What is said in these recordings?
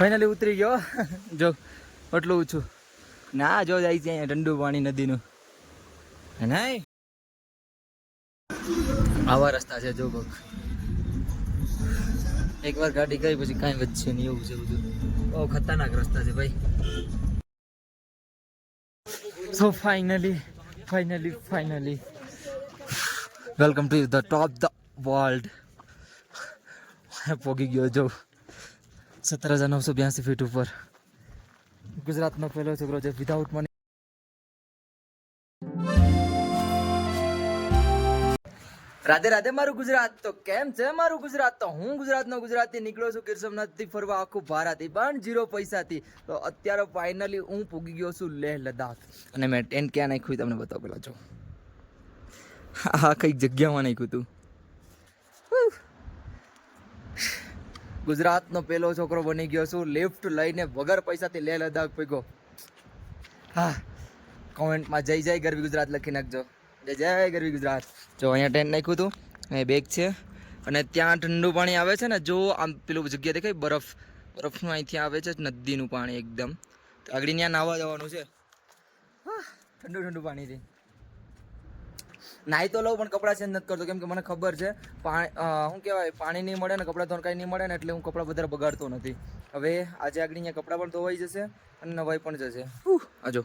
Finally ઉતરી ગયો. જો એટલું ઊંચું ના જો જાય છે અહીંયા ઠંડુ પાણી નદીનું. નહીં? આવા રસ્તા છે જો બક એકવાર ગાડી ગઈ પછી કાંઈ વધશે નહીં એવું છે બધું. બહુ ખતરનાક રસ્તા છે ભાઈ. So finally finally finally welcome to the top the world પોગી ગયો જો. સત્તર હજાર નવસો બ્યાસી ફીટ ઉપર ગુજરાતનો પહેલો છોકરો છે વિધાઉટ મની રાધે રાધે મારું ગુજરાત તો કેમ છે મારું ગુજરાત તો હું ગુજરાતનો ગુજરાતી નીકળ્યો છું ગીર ફરવા આખું ભારતથી પણ જીરો પૈસાથી। તો અત્યારે ફાઇનલી હું પૂગી ગયો છું લેહ લદ્દાખ, અને મેં ટેન્ટ ક્યાં નાખ્યું તમને બતાવો, પેલા જો. હા કંઈક જગ્યામાં નાખ્યું હતું. ગુજરાતનો પહેલો છોકરો બની ગયો છું. લિફ્ટ લઈને વગર પૈસાથી લેહ લદ્દાખ પીગો હા કોમેન્ટમાં જય જય ગરવી ગુજરાત લખી નાખજો. જય જય ગરવી ગુજરાત. જો અહીંયા ટેન્ટ નાખ્યું હતું અહીં બેગ છે. અને ત્યાં ઠંડુ પાણી આવે છે ને, જો આમ પેલું જગ્યા દેખાય, બરફ, બરફનું અહીંથી આવે છે, નદીનું પાણી એકદમ. આગળ ત્યાં નાહવા જવાનું છે. ઠંડુ ઠંડુ પાણી છે નાહી તો લઉં પણ કપડાં ચેન્જ નથી કરતો. કેમ કે મને ખબર છે પાણી શું કહેવાય પાણી નહીં મળે ને કપડાં ધોવાનું કાંઈ નહીં મળે ને એટલે હું કપડાં વધારે બગાડતો નથી. હવે આજે આગળ અહીંયા કપડાં પણ ધોવાઈ જશે અને નવાઈ પણ જશે. આજો આ જો.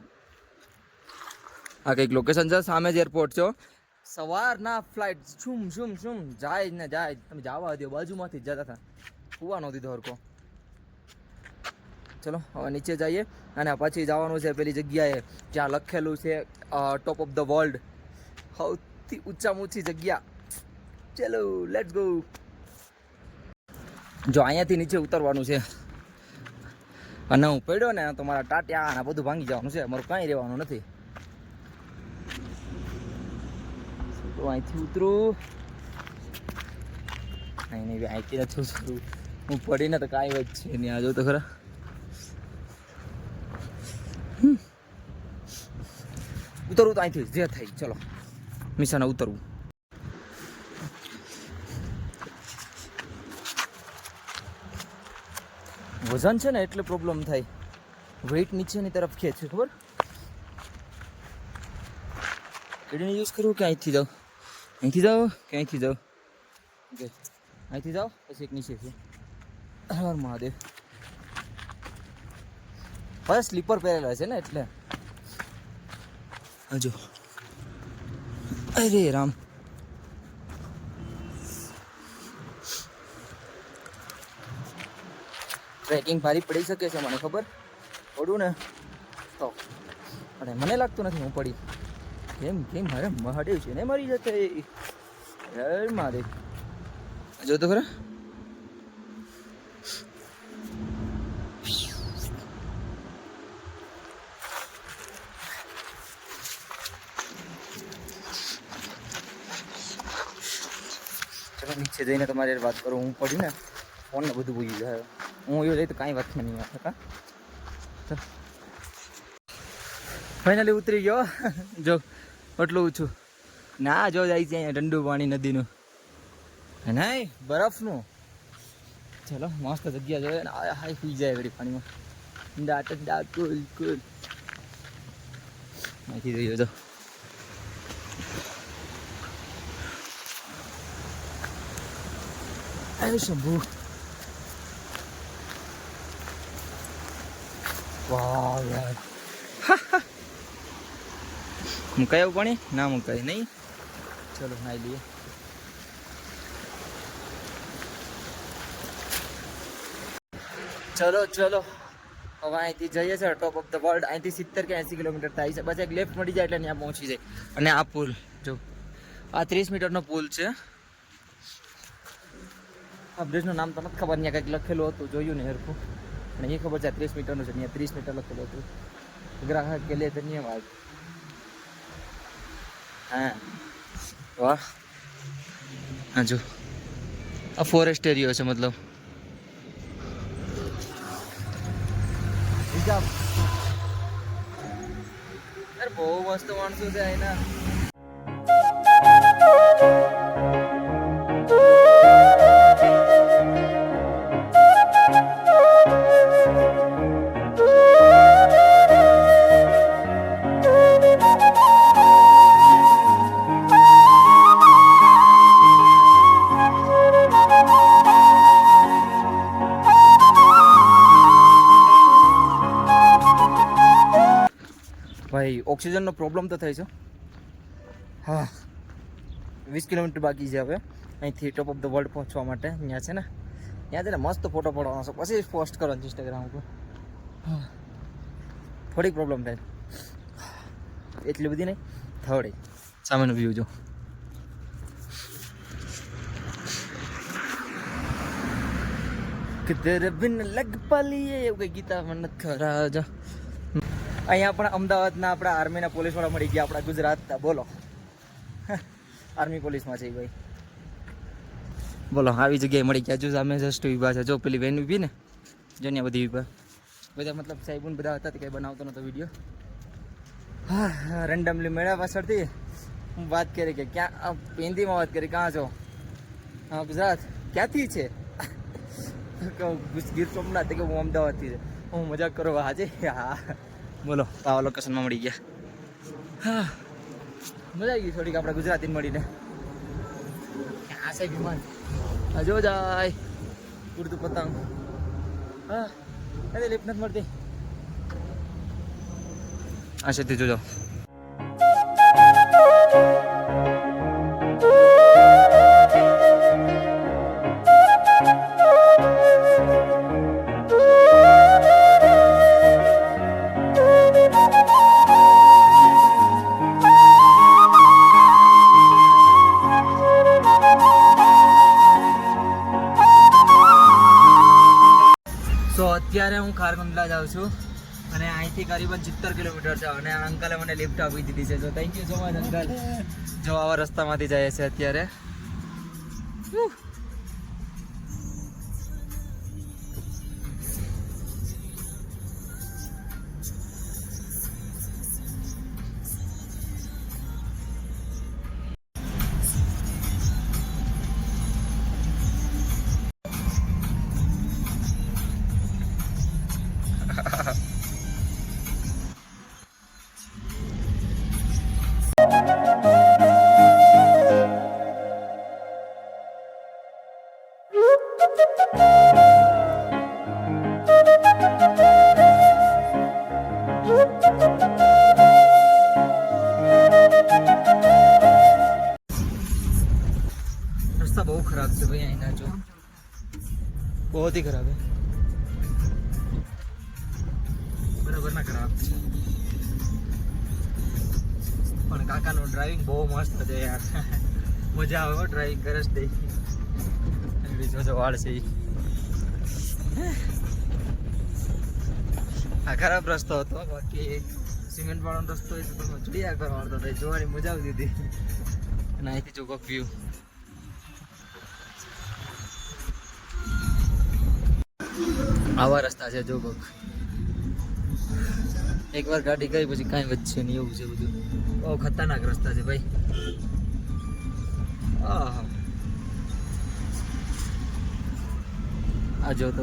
કંઈક લોકેશન છે સામે જ એરપોર્ટ છો સવારના ફ્લાઇટ શું શું શું જાય ને જાય. તમે જવા દો બાજુમાંથી જ જતા હતા. કુવા નહોતી ધોરકો ચલો હવે નીચે જઈએ. અને પછી જવાનું છે પેલી જગ્યાએ જ્યાં લખેલું છે ટોપ ઓફ ધ વર્લ્ડ સૌથી ઊંચામાં ઊંચી જગ્યા. ચલો લેટ્સ ગો જો અહીંયાથી નીચે ઉતરવાનું છે. અને હું પડ્યો ને, તો મારા ટાટિયા અને બધું ભાંગી જવાનું છે. મારું કાંઈ રહેવાનું નથી. તો અહીંથી ઉતરું. અહીં નહીં અહીંથી નથી ઉતરું હું પડીને તો કાંઈ વાત છે નહીં. આ જો તો ખરા. ઉતરું તો અહીંથી જે. થાય ચલો. મિશાને ઉતરવું વજન છે ને એટલે પ્રોબ્લેમ થાય. વેઇટ નીચેની તરફ ખેંચે, ખબર? કેડીને યુઝ કરવું કે અહીંથી જાઓ? અહીંથી જાઓ કે અહીંથી જાઓ? ઓકે. અહીંથી જાઓ, પછી એક નીચેથી. હર મહાદેવ. હવે સ્લીપર પહેરેલા છે ને એટલે. હજુ અરે રામ ટ્રેકિંગ ભારી પડી શકે છે મને ખબર? પડું ને? તો. અને મને લાગતું નથી હું પડી. કેમ કેમ? મારે મહાદેવ છે ને મરી જતે જય મારે. જો તો ખરા ચલો નીચે જઈને તમારે વાત કરું, હું પડી ને ફોનને બધું ભૂલી જાય હું એવું જઈ તો કાંઈ વાત નહીં આવે કા? ફાઇનલી ઉતરી ગયો. જો એટલું ઊંચું ના, જો જાય છે અહીંયા ઠંડુ પાણી નદીનું. નહીં, બરફનું. ચલો, મસ્ત જગ્યા જોઈએ ને હાઈ સુઈ જાય વળી પાણીમાં. ઠંડા ઠંડા કુલ કુલ. દઈએ તો અરે શંભુ વાહ યાર મુકાય એવું પાણી? ના મુકાય નહીં? ચલો નાઈ લઈએ ચલો ચલો. હવે અહીંથી જઈએ છે ટોપ ઓફ ધ વર્લ્ડ અહીંથી સિત્તેર કે એંસી કિલોમીટર થાય છે. બસ એક લેફ્ટ મળી જાય એટલે ત્યાં પહોંચી જાય. અને આ પુલ જો. આ ત્રીસ મીટરનો પુલ છે. આ બ્રિજનું નામ તો નથી ખબર, ત્યાં કંઈક લખેલું હતું, જોયું ને હરખું. અને એ ખબર છે ત્રીસ મીટરનું છે, ત્યાં ત્રીસ મીટર લખેલું હતું. ગ્રાહક કે લે ધન્યવાદ. હા. વાહ. હા, જો. આ ફોરેસ્ટ એરિયો છે મતલબ. બહુ મસ્ત માણસો છે એના. ઓક્સિજનનો પ્રોબ્લેમ તો થાય છે. હા. વીસ કિલોમીટર બાકી છે હવે. અહીંથી ટોપ ઓફ ધ વર્લ્ડ પહોંચવા માટે. ત્યાં છે ને. ત્યાં ને મસ્ત ફોટો પડવાનો છે. પછી પોસ્ટ કરવાનો ઇન્સ્ટાગ્રામ ઉપર. થોડીક પ્રોબ્લેમ થાય. એટલી બધી નહીં. થોડી. સામેનો વ્યૂ જો. કિધર બિન લગ પાલીએ એવું કઈ ગીતા મને આ જો. અહીંયા પણ અમદાવાદના આપણા આર્મીના પોલીસવાળા મળી ગયા, આપણા ગુજરાતના. બોલો. આર્મી પોલીસમાં છે ભાઈ. બોલો, આવી જગ્યાએ મળી ગયા. જો સામે જસ્ટ વિભા છે. જો પેલી વેન ઊભી ને, જો ને બધી વિભા બધા મતલબ સાહેબુન બધા હતા કંઈ બનાવતો નહોતો વીડિયો હા રેન્ડમલી મેળા પાછળથી. હું વાત કરી કે ક્યાં હિન્દીમાં વાત કરી ક્યાં છો? હા, ગુજરાત. ક્યાંથી છે? ગીર સોમનાથ. કે હું અમદાવાદથી છે. હું મજાક કરો આજે હા. બોલો. આવા લોકેશનમાં મળી ગયા. હા. મજા આવી ગઈ થોડીક આપણે ગુજરાતી મળીને. આ છે વિમાન. હજો જાય. ઉડતું પતંગ. હા. અરે લિફ્ટ નથી મળતી. આ છે જોજો. સો અત્યારે હું ખારગુંડલા જાઉં છું અને અહીંથી કરીબન સિત્તેર કિલોમીટર છે અને અંકલે મને લિફ્ટ આપી દીધી છે. તો thank you so much uncle. જો આવા રસ્તામાંથી જાય છે અત્યારે. બહુ ખરાબ બરાબર ના ખરાબ. પણ કાકાનું ડ્રાઇવિંગ બહુ મસ્ત છે યાર. મજા આવે ડ્રાઇવિંગ કરે જ દઈ. જો વાળ છે. આ ખરાબ રસ્તો હતો, બાકી સિમેન્ટ વાળો રસ્તો હોય તો તમે ચડિયા કરવાનો તો જોવાની મજા આવતી હતી. અને અહીંથી જો કોક આવા રસ્તા છે જો કોક. એકવાર ગાડી ગઈ પછી કાંઈ વધશે નહીં એવું છે બધું. બહુ ખતરનાક રસ્તા છે ભાઈ. આ જો તો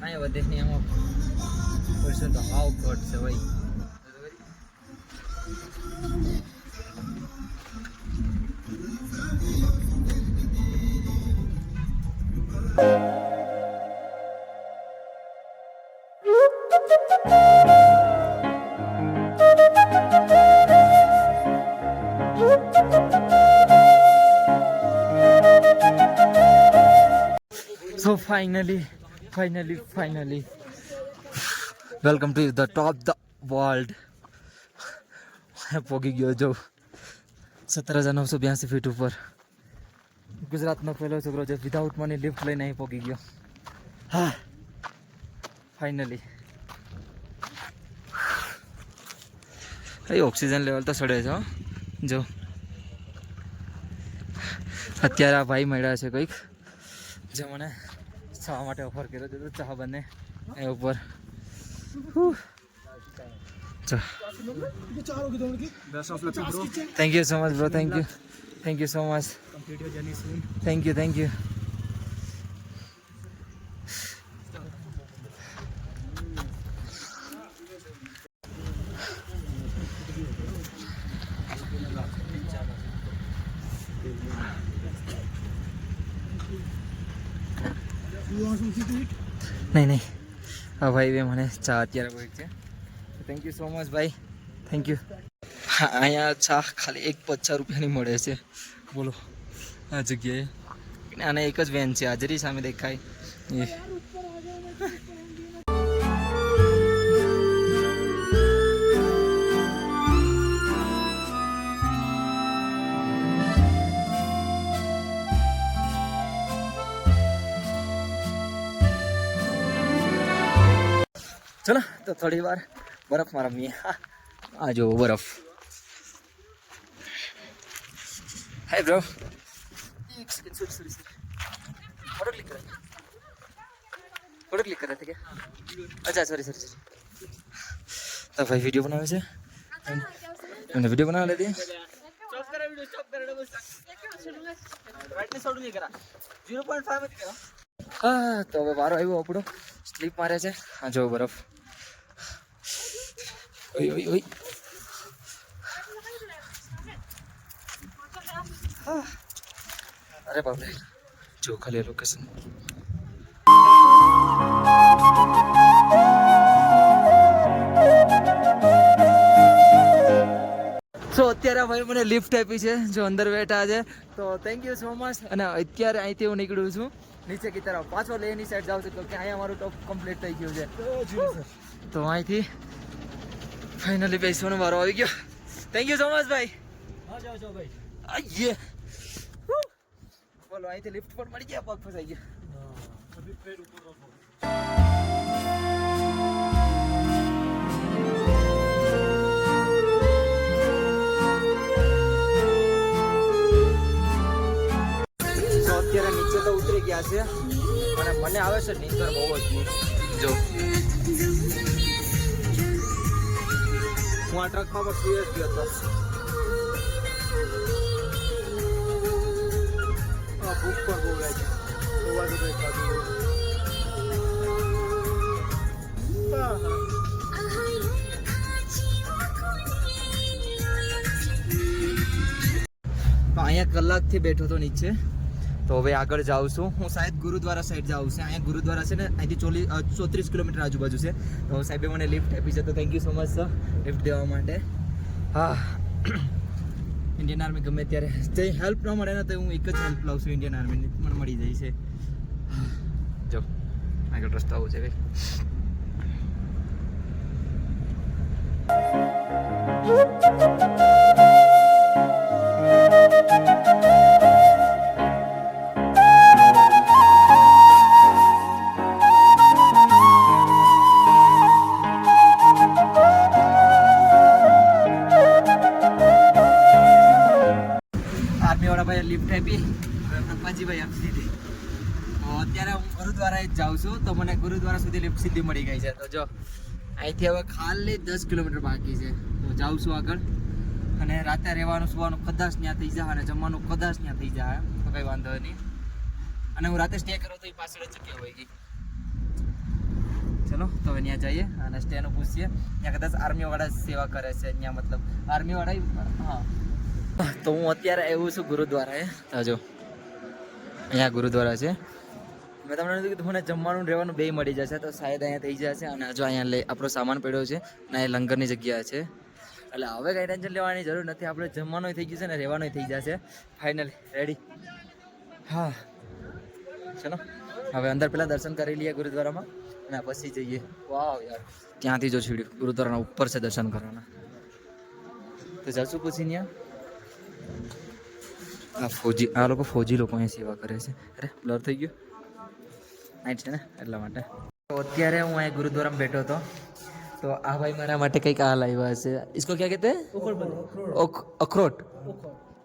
કાંઈ વધે નહીં આમાં. પડશે તો હાવ ઘટ છે ભાઈ. so finally finally finally welcome to the top the world પોગી ગયો જો સત્તર હજાર નવસો બ્યાસી ફીટ ઉપર ગુજરાતનો પહેલો છોકરો જે વિધાઉટ મની લિફ્ટ લઈને અહીં પહોંચી ગયો. હા. ફાઇનલી એ ઓક્સિજન લેવલ તો સડે છે જો. અત્યારે આ ભાઈ મળ્યા છે કંઈક. જે મને ચા માટે ઓફર કર્યો હતો ચા બને એ ઉપર. Thank you so much bro thank you thank you so much thank you thank you નહીં નહીં હા ભાઈ બે મને ચા અત્યારે કોઈ છે થેન્ક યુ સો મચ ભાઈ થેન્ક યુ અહીંયા ચા ખાલી એક પચાસ રૂપિયાની મળે છે. બોલો, આ જગ્યાએ. અને એક જ વેન છે, હાજરી સામે દેખાય. એ. ચલો, તો થોડી વાર બરફમાં રમીએ હા. આ જો બરફ. હાય બ્રો એક second sorry sorry sorry photo click કરે ફોટો ક્લિક કરે કે અચ્છા સોરી સોરી સોરી તો ભાઈ વીડિયો બનાવે છે એમને વીડિયો બનાવી લેતી હા તો હવે વારો આવ્યો આપણો સ્લીપ મારે છે હા જો બરફ ઓય ઓય ઓય હા. અરે બાપરે જો ખાલી લોકેશન સો અત્યારે ભાઈ મને લિફ્ટ આપી છે જો અંદર બેઠા છે. તો થેન્ક યુ સો મચ અને અત્યારે અહીંથી હું નીકળું છું. નીચે કી તરફ પાછો લેની સાઈડ જાઉં છું તો કે અહીંયા મારું ટોપ કમ્પ્લીટ થઈ ગયું છે. તો અહીંથી ફાઇનલી બેસવાનો વારો આવી ગયો. થેન્ક યુ સો મચ ભાઈ. આઈએ. બોલો અહીંથી લિફ્ટ પણ મળી ગયા પગ ફસાઈ ગયા. તો અત્યારે નીચે તો ઉતરી ગયા છે અને મને આવે છે નીંદર બહુ જ જો. હું આ ટ્રકમાં પણ સુઈ જ ગયો હતો. ભૂખ બહુ લાગી સુવાનું કંઈ ખાધું હા. અહીંયા કલાકથી બેઠો હતો નીચે. તો હવે આગળ જાઉં છું. હું સાહેબ ગુરુદ્વારા સાઈડ જાઉં છું. અહીંયા ગુરુદ્વારા છે ને, અહીંથી ચોલી ચોત્રીસ કિલોમીટર આજુબાજુ છે. તો સાહેબે મને લિફ્ટ આપી છે. તો thank you so much sir lift દેવા માટે. હા. ઇન્ડિયન આર્મી ગમે ત્યારે. જે હેલ્પ ન મળે ને તો હું એક જ હેલ્પ લઉં છું ઇન્ડિયન આર્મીની મને મળી જાય છે. જો, આગળ રસ્તાઓ છે કંઈક ભાઈ લિફ્ટ આપી પપ્પાજી ભાઈ આપી દીધી. તો અત્યારે હું ગુરુદ્વારા જ જાઉં છું, તો મને ગુરુદ્વારા સુધી લિફ્ટ સીધી મળી ગઈ છે. તો જો, અહીંથી હવે ખાલી દસ કિલોમીટર બાકી છે. તો જાઉં છું આગળ. અને રાતે રહેવાનું, સુવાનું કદાચ ત્યાં થઈ જાય અને જમવાનું કદાચ ત્યાં થઈ જાય. તો કંઈ વાંધો નહીં. અને હું રાતે સ્ટે કરું તો એ પાછળ જ જગ્યા હોય ગઈ. ચલો, તો હવે ત્યાં જઈએ અને સ્ટેનું પૂછીએ. ત્યાં કદાચ આર્મીવાળા સેવા કરે છે. ત્યાં મતલબ આર્મીવાળા હા. તો હું અત્યારે આવ્યો છું ગુરુદ્વારાએ. તો જો, અહીંયા ગુરુદ્વારા છે. મેં તમને કીધું કે મને જમવાનું રહેવાનું બે મળી જશે, તો શાયદ અહીંયા થઈ જશે અને હજુ અહીંયા લઈ આપણો સામાન પડ્યો છે અને એ લંગરની જગ્યા છે. એટલે હવે કાંઈ ટેન્શન લેવાની જરૂર નથી, આપણે જમવાનું થઈ ગયું છે ને રહેવાનું થઈ જશે. ફાઇનલી રેડી હા. ચલો, હવે અંદર પહેલાં દર્શન કરી લઈએ ગુરુદ્વારામાં અને પછી જઈએ. વાવ યાર. ત્યાંથી જો છીડ્યું ગુરુદ્વારાના ઉપર છે દર્શન કરવાના. તો જશું પછી ત્યાં આ ફૌજી આ લોકો ફૌજી લોકો અહીં સેવા કરે છે અરે બ્લર થઈ ગયો નાઇટ છે ને એટલા માટે તો અત્યારે હું અહીં ગુરુદ્વારામાં બેઠો હતો તો આ ભાઈ મારા માટે કંઈક આ લાવ્યા છે इसको क्या कहते हैं ઓખ- અખરોટ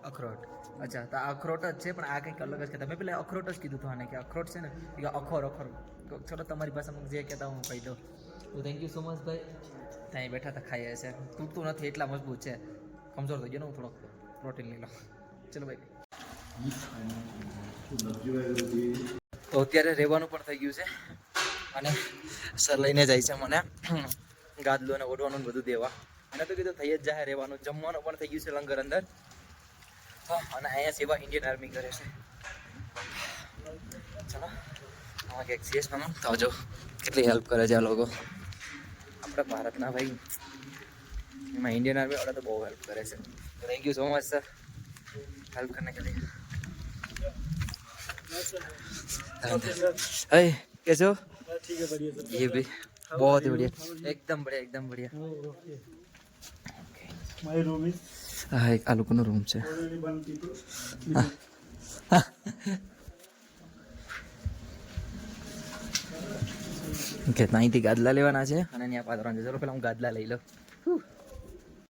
અખરોટ અચ્છા તો આ અખરોટ જ છે પણ આ કંઈક અલગ જ કહેતા મેં પેલા અખરોટ જ કીધું હતું આને કે અખરોટ છે ને એ કે અખોર અખોર તો ચલો તમારી ભાષામાં જે કહેતા હું કહી દઉં તો થેન્ક યુ સો મચ ભાઈ ત્યાં બેઠા હતા ખાઈએ છે તૂટતું નથી એટલા મજબૂત છે કમજોર થઈ ગયો ને હું થોડોક પ્રોટીન લઈ લો ચલો ભાઈ તો અત્યારે રહેવાનું પણ થઈ ગયું છે. અને સર લઈને જાય છે મને. ગાદલું અને ઓઢવાનું બધું દેવા. અને તો કીધું થઈ જ જાય રહેવાનું. જમવાનું પણ થઈ ગયું છે લંગર અંદર. અને અહીંયા સેવા ઇન્ડિયન આર્મી કરે છે. ચલો, આમાં કંઈક સીએસમાં તો જો કેટલી હેલ્પ કરે છે આ લોકો. આપણા ભારતના ભાઈ. એમાં इंडियन आर्मी वाला तो बहुत हेल्प करे sir thank you so much sir help करने के लिए अरे कैसे हो ठीक है बढ़िया सर ये भी बहुत ही बढ़िया एकदम बढ़िया एकदम बढ़िया माय रूम इज હા એક આ લોકોનો રૂમ છે ऑलरेडी वन पीपल કે અહીંથી ગાદલા લેવાના છે અને ત્યાં પાથરવાના છે ચલો પેલા હું ગાદલા લઈ લઉં